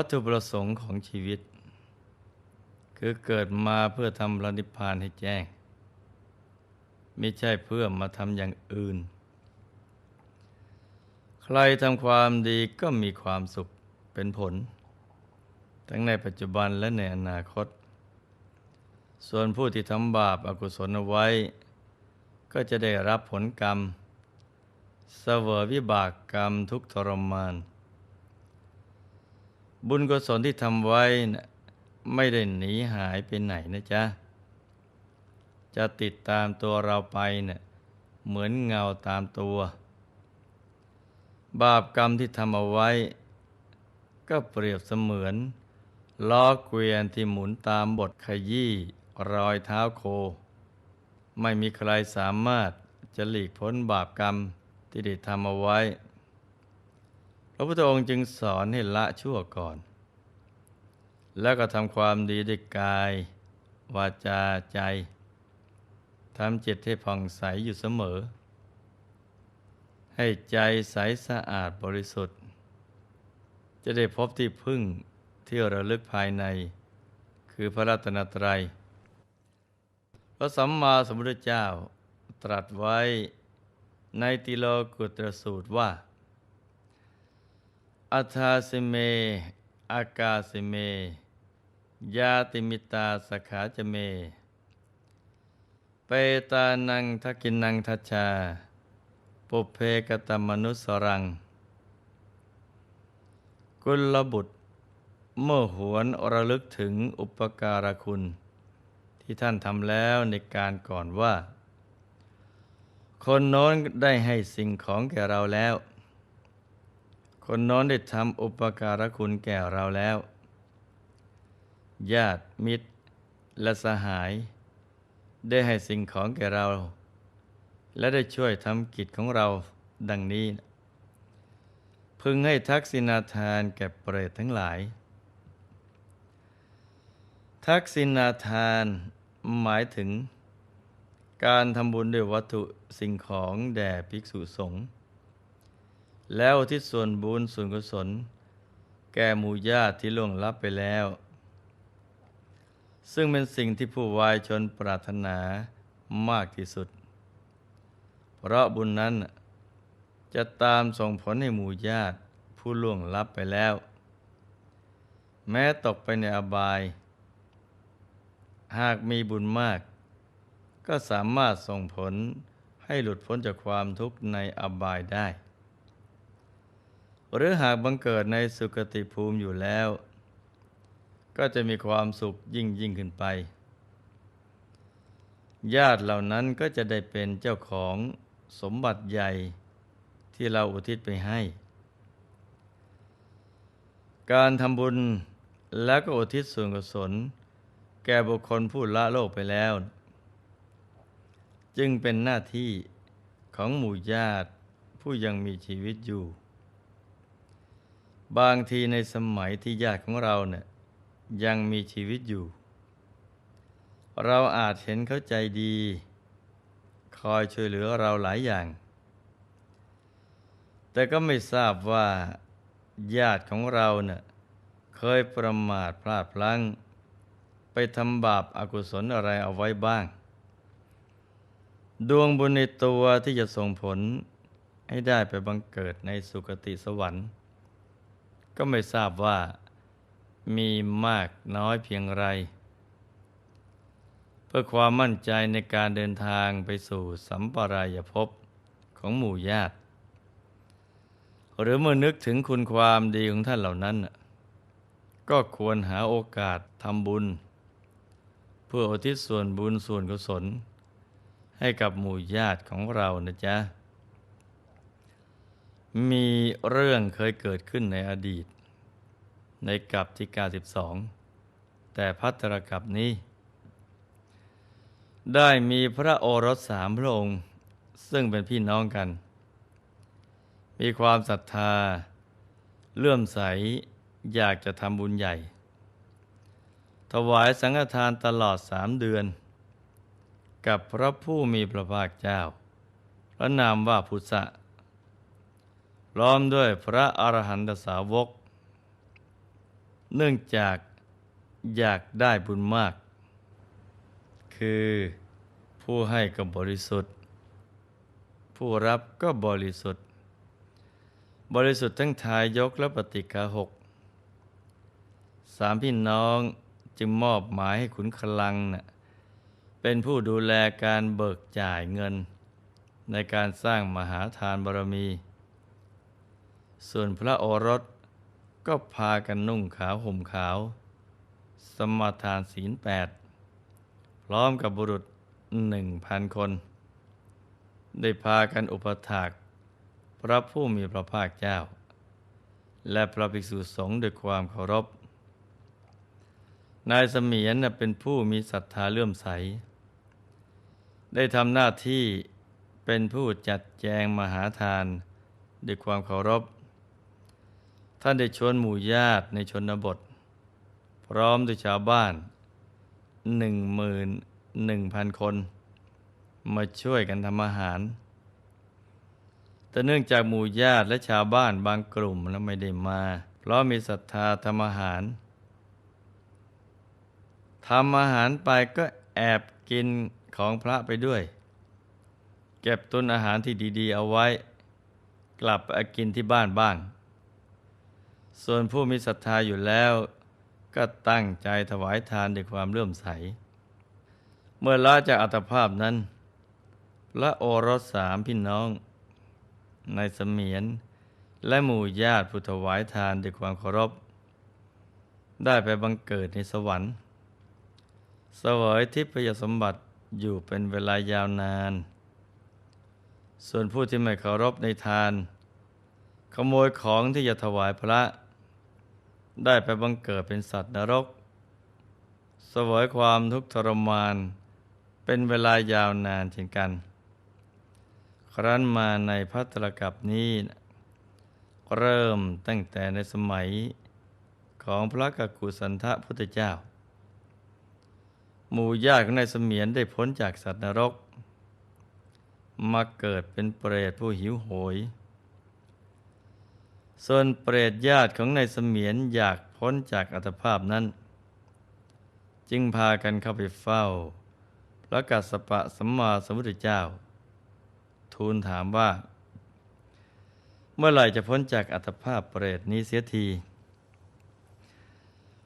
วัตถุประสงค์ของชีวิต คือเกิดมาเพื่อทำระนิพพานให้แจ้ง ไม่ใช่เพื่อมาทำอย่างอื่น ใครทำความดีก็มีความสุขเป็นผล ทั้งในปัจจุบันและในอนาคต ส่วนผู้ที่ทำบาปอากุศลเอาไว้ ก็จะได้รับผลกรรม เสวยวิบากกรรมทุกทรมาน บุญกุศลที่ทำไว้นะไม่ได้หนีหายไปไหนนะจ๊ะ จะติดตามตัวเราไปเนะ่ยเหมือนเงาตามตัว บาปกรรมที่ทำเอาไว้ ก็เปรียบเสมือน ล้อเกวียนที่หมุนตามบทขยี้รอยเท้าโค ไม่มีใครสามารถจะหลีกพ้นบาปกรรมที่ได้ทำเอาไว้ พระพุทธองค์จึงสอนให้ละชั่วก่อน แล้วก็ทำความดีด้วยกาย วาจาใจทำจิตให้ผ่องใสอยู่เสมอ ให้ใจใสสะอาดบริสุทธิ์ จะได้พบที่พึ่งที่ระลึกภายใน คือพระรัตนตรัย พระสัมมาสัมพุทธเจ้าตรัสไว้ในติโลกุตรสูตรว่า อัธาสิเม อากาสิเม ยาติมิตาสขาจเม เปตานังทักินังทัชชา ปุเพกตมนุสรัง กุลบุตร เมื่อหวนระลึกถึงอุปการคุณ ที่ท่านทำแล้วในการก่อนว่า คนโน้นได้ให้สิ่งของแก่เราแล้ว คนน้นได้ทำอุปการะคุณแก่เราแล้ว ญาติมิตร และสหาย ได้ให้สิ่งของแก่เรา และได้ช่วยทำกิจของเราดังนี้ พึงให้ทักษิณาทานแก่เปรตทั้งหลาย ทักษิณาทานหมายถึง การทำบุญด้วยวัตถุสิ่งของแด่ภิกษุสงฆ์ แล้วอุที่ส่วนบุญส่วนกุศล แก่หมู่ญาติที่ล่วงลับไปแล้ว ซึ่งเป็นสิ่งที่ผู้วายชนปรารถนามากที่สุด เพราะบุญนั้นจะตามส่งผลให้หมู่ญาติผู้ล่วงลับไปแล้ว แม้ตกไปในอบาย หากมีบุญมาก ก็สามารถส่งผลให้หลุดพ้นจากความทุกข์ในอบายได้ หรือหากบังเกิดในสุคติภูมิอยู่แล้ว ก็จะมีความสุขยิ่งยิ่งขึ้นไป ญาติเหล่านั้นก็จะได้เป็นเจ้าของสมบัติใหญ่ที่เราอุทิศไปให้ การทำบุญแล้วก็อุทิศส่วนกุศล แก่บุคคลผู้ละโลกไปแล้ว จึงเป็นหน้าที่ของหมู่ญาติผู้ยังมีชีวิตอยู่ บางทีในสมัยที่ญาติของเราเนี่ยยังมีชีวิตอยู่ เราอาจเห็นเขาใจดี คอยช่วยเหลือเราหลายอย่าง แต่ก็ไม่ทราบว่าญาติของเราเนะ่ยเคยประมาทพลาดพลั้ง ไปทำบาปอากุศลอะไรเอาไว้บ้าง ดวงบุญในตัวที่จะส่งผลให้ได้ไปบังเกิดในสุคติสวรรค์ ก็ไม่ทราบว่ามีมากน้อยเพียงไร เพื่อความมั่นใจในการเดินทางไปสู่สัมปรายภพของหมู่ญาติ หรือเมื่อนึกถึงคุณความดีของท่านเหล่านั้น ก็ควรหาโอกาสทำบุญ เพื่ออุทิศส่วนบุญส่วนกุศล ให้กับหมู่ญาติของเรานะจ๊ะ มีเรื่องเคยเกิดขึ้นในอดีต ในกับที่92แต่พัตรกับนี้ ได้มีพระโอรสสามพระองค์ ซึ่งเป็นพี่น้องกัน มีความศรัทธา เลื่อมใสอยากจะทำบุญใหญ่ ถวายสังฆทานตลอดสามเดือน กับพระผู้มีพระภาคเจ้า พระนามว่าพุทธะ พร้อมด้วยพระอรหันตสาวก เนื่องจากอยากได้บุญมาก คือผู้ให้ก็บริสุทธิ์ ผู้รับก็บริสุทธิ์ บริสุทธิ์ทั้งทายกและปฏิกาหกสามพี่น้องจึงมอบหมายให้ขุนคลังน่ะเป็นผู้ดูแลการเบิกจ่ายเงิน ในการสร้างมหาทานบารมี ส่วนพระโอรสก็พากันนุ่งขาวห่มขาว สมาทานศีลแปดพร้อมกับบุรุษหนึ่งพันคน ได้พากันอุปถากพระผู้มีพระภาคเจ้า และพระภิกษุสงฆ์ด้วยความเคารพ นายเสมียนเป็นผู้มีศรัทธาเลื่อมใส ได้ทำหน้าที่เป็นผู้จัดแจงมหาทานด้วยความเคารพ ท่านได้ชวนหมู่ญาติในชนบท พร้อมด้วยชาวบ้านหนึ่งหมื่นหนึ่งพันคน มาช่วยกันทำอาหาร แต่เนื่องจากหมู่ญาติและชาวบ้านบางกลุ่มแล้วไม่ได้มา เพราะมีศรัทธาทำอาหารทำอาหารไปก็แอบกินของพระไปด้วย เก็บตุนอาหารที่ดี ๆ เอาไว้ กลับไปกินที่บ้านบ้าง ส่วนผู้มีศรัทธาอยู่แล้ว ก็ตั้งใจถวายทานด้วยความเลื่อมใส เมื่อละจากอัตภาพนั้น พระโอรสสามพี่น้อง ในเสมียน และหมู่ญาติผู้ถวายทานด้วยความเคารพ ได้ไปบังเกิดในสวรรค์ เสวยทิพยสมบัติอยู่เป็นเวลายาวนาน ส่วนผู้ที่ไม่เคารพในทาน ขโมยของที่จะถวายพระ ได้ไปบังเกิดเป็นสัตว์นรก สวยความทุกข์ทรมาน เป็นเวลายาวนานเช่นกัน ครั้นมาในพัตรกับนี้เริ่มตั้งแต่ในสมัยของพระกกุสันทะพุทธเจ้า หมู่ญาติของนายเสมียนได้พ้นจากสัตว์นรก มาเกิดเป็นเปรตผู้หิวโหย ส่วนเปรตญาติของนายเสมียนอยากพ้นจากอัตภาพนั้น จึงพากันเข้าไปเฝ้า พระกัสสปะสัมมาสัมพุทธเจ้า ทูลถามว่า เมื่อไหร่จะพ้นจากอัตภาพเปรตนี้เสียที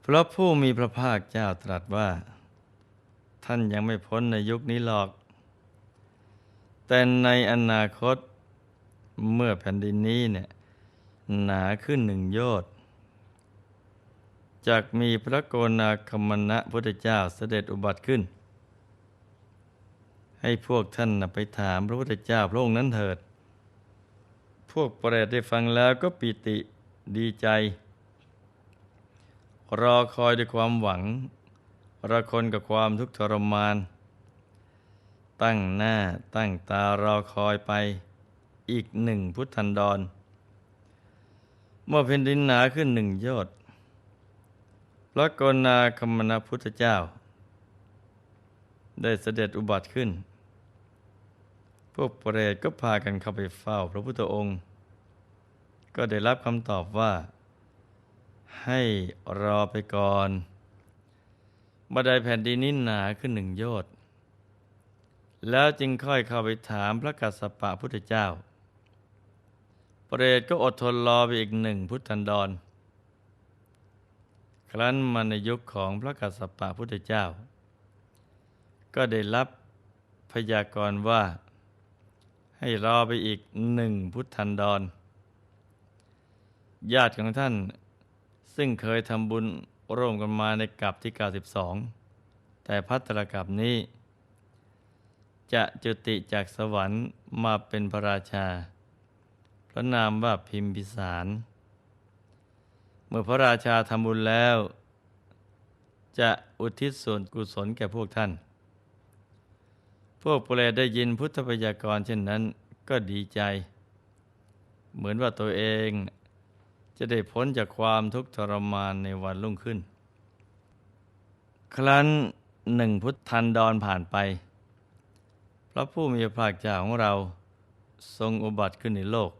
เพราะผู้มีพระภาคเจ้าตรัสว่า ท่านยังไม่พ้นในยุคนี้หรอก แต่ในอนาคตเมื่อแผ่นดินนี้เนี่ย หนาขึ้นหนึ่งโยชน์จากมีพระโกนาคมณะพุทธเจ้าเสด็จอุบัติขึ้น ให้พวกท่านไปถามพระพุทธเจ้าพระองค์นั้นเถิด พวกเปรตได้ฟังแล้วก็ปิติดีใจ รอคอยด้วยความหวัง ระคนกับความทุกข์ทรมาน ตั้งหน้าตั้งตารอคอยไปอีกหนึ่งพุทธันดร เมื่อแผ่นดินหนาขึ้นหนึ่งยอดพระโกนาคมณพุทธเจ้า ได้เสด็จอุบัติขึ้น พวกเปรตก็พากันเข้าไปเฝ้าพระพุทธองค์ ก็ได้รับคำตอบว่า ให้รอไปก่อนบันไดแผ่นดินนี้หนาขึ้นหนึ่งยชน์แล้วจึงค่อยเข้าไปถามพระกัสสปะพุทธเจ้า เปรตก็อดทนรอไปอีกหนึ่งพุทธันดร ครั้นมาในยุคของพระกัสสปะพุทธเจ้า ก็ได้รับพยากรณ์ว่า ให้รอไปอีกหนึ่งพุทธันดร ญาติของท่านซึ่งเคยทำบุญร่วมกันมาในกับที่ 92 แต่พัตรกับนี้ จะจุติจากสวรรค์มาเป็นพระราชา ระนามว่าพิมพิสาร เมื่อพระราชาทำบุญแล้ว จะอุทิศส่วนกุศลแก่พวกท่าน พวกเปรตได้ยินพุทธพยากรเช่นนั้นก็ดีใจ เหมือนว่าตัวเองจะได้พ้นจากความทุกข์ทรมานในวันรุ่งขึ้น ครั้นหนึ่งพุทธันดรผ่านไป พระผู้มีพระภาคเจ้าของเราทรงอุบัติขึ้นในโลก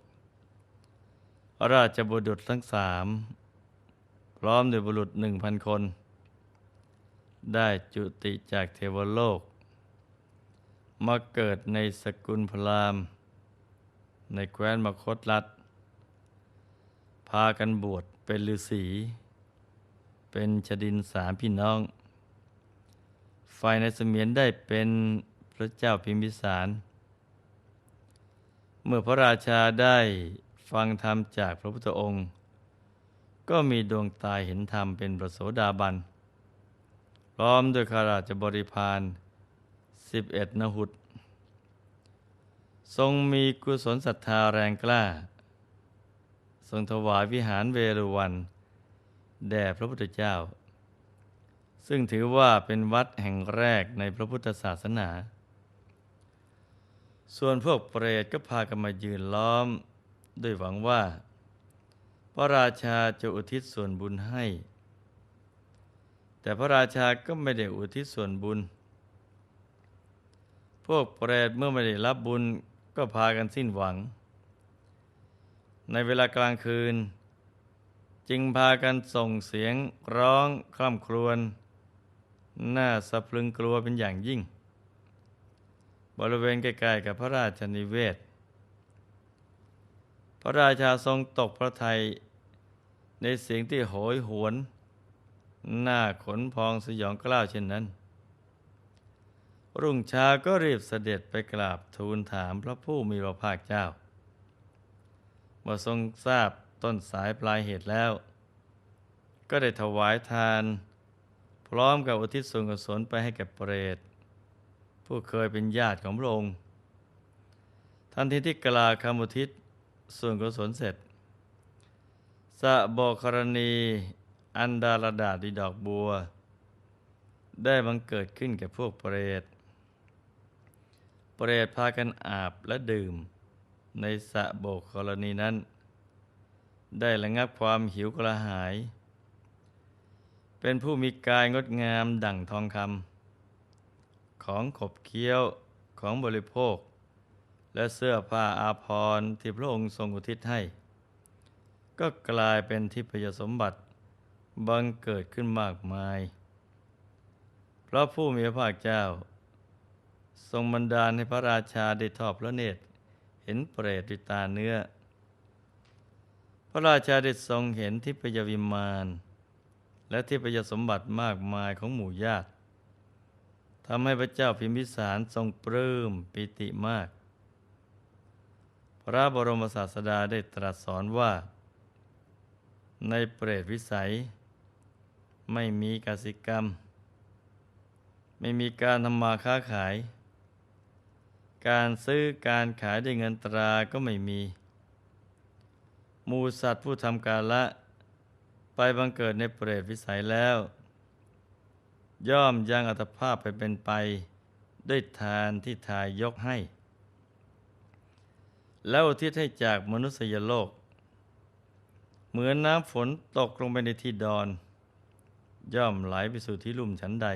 ราชบุตรทั้งสามพร้อมด้วยบุรุษหนึ่งพันคน ได้จุติจากเทวโลก มาเกิดในสกุลพราหมณ์ ในแคว้นมคตรัฐพากันบวชเป็นฤาษี เป็นชดินสามพี่น้อง ฝ่ายในเสมียนได้เป็นพระเจ้าพิมพิสาร เมื่อพระราชาได้ ฟังธรรมจากพระพุทธองค์ ก็มีดวงตาเห็นธรรมเป็นประโสดาบัน พร้อมด้วยขาราชบริพารสิบเอ็ดนหุตทรงมีกุศลศรัทธาแรงกล้า ทรงถวายวิหารเวรุวัน แด่พระพุทธเจ้า ซึ่งถือว่าเป็นวัดแห่งแรกในพระพุทธศาสนา ส่วนพวกเปรตก็พากันมายืนล้อม ด้วยหวังว่า พระราชาจะอุทิศส่วนบุญให้ แต่พระราชาก็ไม่ได้อุทิศส่วนบุญ พวกเปรตเมื่อไม่ได้รับบุญก็พากันสิ้นหวัง ในเวลากลางคืน จึงพากันส่งเสียงร้องคร่ำครวญน่าสะพรึงกลัวเป็นอย่างยิ่ง บริเวณใกล้ๆกับพระราชนิเวศ พระราชาทรงตกพระทัยในเสียงที่โหยหวน หน้าขนพองสยองกล้าวเช่นนั้น รุ่งเช้าก็รีบเสด็จไปกราบทูลถามพระผู้มีพระภาคเจ้าเมื่อทรงทราบต้นสายปลายเหตุแล้ว ก็ได้ถวายทาน พร้อมกับอุทิศส่วนกุศลไปให้แก่เปรต ผู้เคยเป็นญาติของพระองค์ทันทีที่กล่าวคำอุทิศ ส่วนกุศลเสร็จสะโบกรณี อันดาลดาดีดอกบัว ได้บังเกิดขึ้นแก่พวกเปรต เปรตพากันอาบและดื่ม ในสะโบกกรณีนั้น ได้ระงับความหิวกระหาย เป็นผู้มีกายงดงามดั่งทองคำของขบเคี้ยวของบริโภค และเสื้อผ้าอาภรณ์ที่พระองค์ทรงอุทิศให้ ก็กลายเป็นทิพยสมบัติบังเกิดขึ้นมากมาย เพราะผู้มีพระภาคเจ้า ทรงบันดาลให้พระราชาได้ทอดพระเนตร เห็นเปรตด้วยตาเนื้อ พระราชาได้ทรงเห็นทิพยวิมานและทิพยสมบัติมากมายของหมู่ญาติทำให้พระเจ้าพิมพิสารทรงปลื้มปิติมาก พระบรมศาสดาได้ตรัสสอนว่า ในเปรตวิสัย ไม่มีกสิกรรม ไม่มีการทำมาค้าขาย การซื้อการขายด้วยเงินตราก็ไม่มีมูสัตว์ผู้ทำการละ ไปบังเกิดในเปรตวิสัยแล้ว ย่อมยังอัตภาพไปเป็นไป ด้วยทานที่ทายยกให้ แล้วอุทิศให้จากมนุษยโลก เหมือนน้ำฝนตกลงไปในที่ดอน ย่อมไหลไปสู่ที่ลุ่มชั้นใด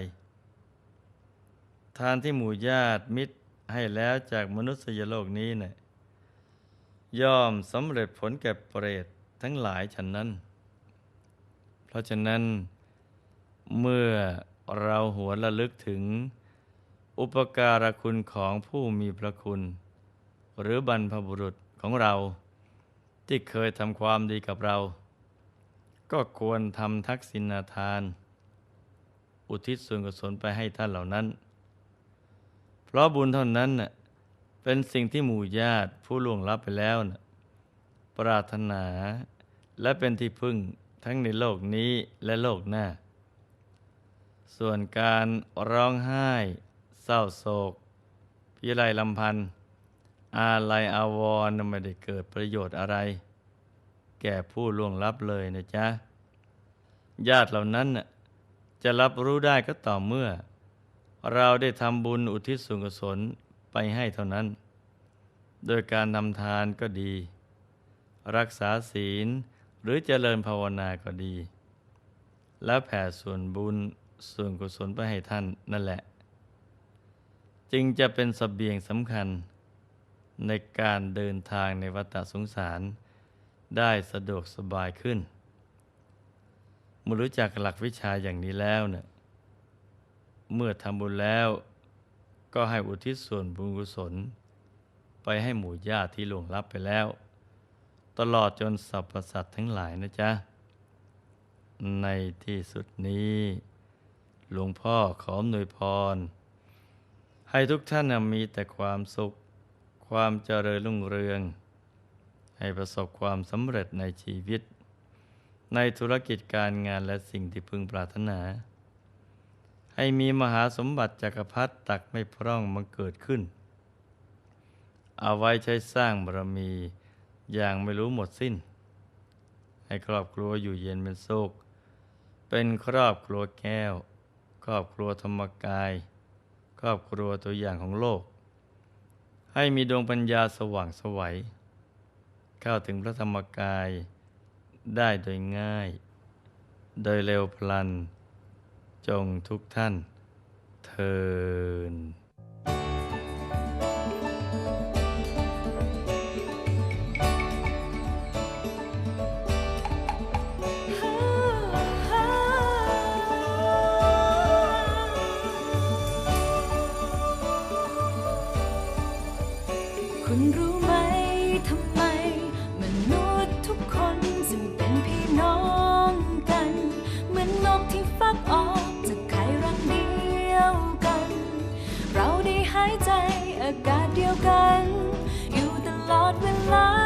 ทานที่หมู่ญาติมิตรให้แล้วจากมนุษยโลกนี้เนะ่ยย่อมสำเร็จผลแก่เปรตทั้งหลายฉันนั้น เพราะฉะนั้น เมื่อเราหัวระลึกถึง อุปการะคุณของผู้มีพระคุณ หรือบรรพบุรุษของเรา ที่เคยทำความดีกับเรา ก็ควรทำทักษิณาทาน อุทิศส่วนกุศลไปให้ท่านเหล่านั้น เพราะบุญเท่านั้นน่ะเป็นสิ่งที่หมู่ญาติผู้ล่วงลับไปแล้วน่ะปรารถนาและเป็นที่พึ่งทั้งในโลกนี้และโลกหน้า ส่วนการร้องไห้ เศร้าโศกพิไรลำพันธ์ อาลัยอาวรณ์ไม่ได้เกิดประโยชน์อะไร แก่ผู้ล่วงลับเลยนะจ๊ะ ญาติเหล่านั้นจะรับรู้ได้ก็ต่อเมื่อ เราได้ทำบุญอุทิศส่วนกุศลไปให้เท่านั้น โดยการทำทานก็ดี รักษาศีลหรือเจริญภาวนาก็ดี และแผ่ส่วนบุญส่วนกุศลไปให้ท่านนั่นแหละ จึงจะเป็นสเสบียงสำคัญ ในการเดินทางในวัฏสงสาร ได้สะดวกสบายขึ้นเมื่อรู้จักหลักวิชาอย่างนี้แล้วเนี่ยเมื่อทำบุญแล้วก็ให้อุทิศส่วนบุญกุศล ไปให้หมู่ญาติที่ล่วงลับไปแล้ว ตลอดจนสรรพสัตว์ทั้งหลายนะจ๊ะ ในที่สุดนี้ หลวงพ่อขออนวยพร ให้ทุกท่านมีแต่ความสุข ความเจริญรุ่งเรือง ให้ประสบความสำเร็จในชีวิต ในธุรกิจการงานและสิ่งที่พึงปรารถนา ให้มีมหาสมบัติจักรพรรดิตักไม่พร่องมาเกิดขึ้น เอาไว้ใช้สร้างบารมีอย่างไม่รู้หมดสิ้น ให้ครอบครัวอยู่เย็นเป็นสุขเป็นครอบครัวแก้ว ครอบครัวธรรมกาย ครอบครัวตัวอย่างของโลก ให้มีดวงปัญญาสว่างสวัยเข้าถึงพระธรรมกายได้โดยง่าย โดยเร็วพลัน จงทุกท่านเทิน กาศเดียวกัน อยู่ตลอดเวลา